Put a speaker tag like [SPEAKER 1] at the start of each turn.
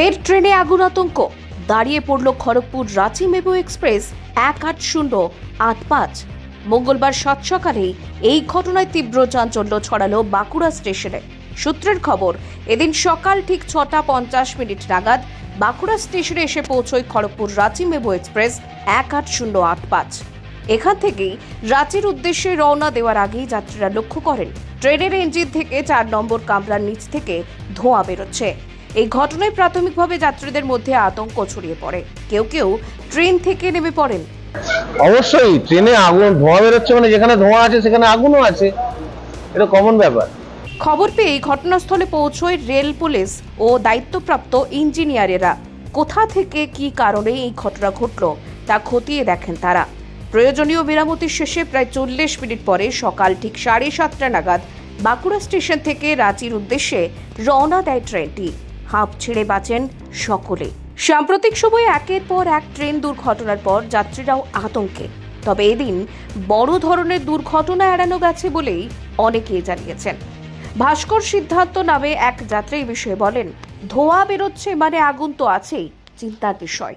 [SPEAKER 1] ফের ট্রেনে আগুন আতঙ্ক। দাঁড়িয়ে পড়ল খড়গপুর রাঁচি মেবু এক্সপ্রেস এক আট শূন্য, আট পাঁচ। মঙ্গলবার সাত সকালেই এই ঘটনায় তীব্র চাঞ্চল্য ছড়ালো বাঁকুড়া স্টেশনে। সূত্রের খবর, এদিন সকাল ঠিক ছটা পঞ্চাশ মিনিট নাগাদ বাঁকুড়া স্টেশনে এসে পৌঁছয় খড়গপুর রাঁচি মেবু এক্সপ্রেস এক আট শূন্য, আট পাঁচ। এখান থেকেই রাঁচির উদ্দেশ্যে রওনা দেওয়ার আগেই যাত্রীরা লক্ষ্য করেন, ট্রেনের ইঞ্জিন থেকে চার নম্বর কামরার নিচ থেকে ধোঁয়া বেরোচ্ছে। এই ঘটনায় প্রাথমিকভাবে যাত্রীদের মধ্যে আতঙ্ক ছড়িয়ে পড়ে। কেউ কেউ ট্রেন থেকে নেমে পড়েন।
[SPEAKER 2] অবশ্যই ট্রেনে আগুন ধোঁয়া বেরোচ্ছে মানে যেখানে ধোঁয়া আছে সেখানে আগুনও আছে। এটা কমন ব্যাপার।
[SPEAKER 1] খবর পেয়ে ঘটনাস্থলে পৌঁছয় রেল পুলিশ ও দায়িত্বপ্রাপ্ত ইঞ্জিনিয়ারেরা। কোথা থেকে কী কারণে এই ঘটনা ঘটল তা খতিয়ে দেখেন তারা। প্রয়োজনীয় মেরামতির শেষে প্রায় চল্লিশ মিনিট পরে সকাল ঠিক সাড়ে সাতটা নাগাদ বাঁকুড়া স্টেশন থেকে রাঁচির উদ্দেশ্যে রওনা দেয় ট্রেনটি। হাঁপ ছেড়ে বাঁচেন সকলে। সাম্প্রতিক সময়ে একের পর এক ট্রেন দুর্ঘটনার পর যাত্রীরাও আতঙ্কে। তবে এদিন বড় ধরনের দুর্ঘটনা এড়ানো গেছে বলেই অনেকেই জানিয়েছেন। ভাস্কর সিদ্ধান্ত নামে এক যাত্রী বিষয়ে বলেন, ধোয়া বেরোচ্ছে মানে আগুন তো আছেই, চিন্তার বিষয়।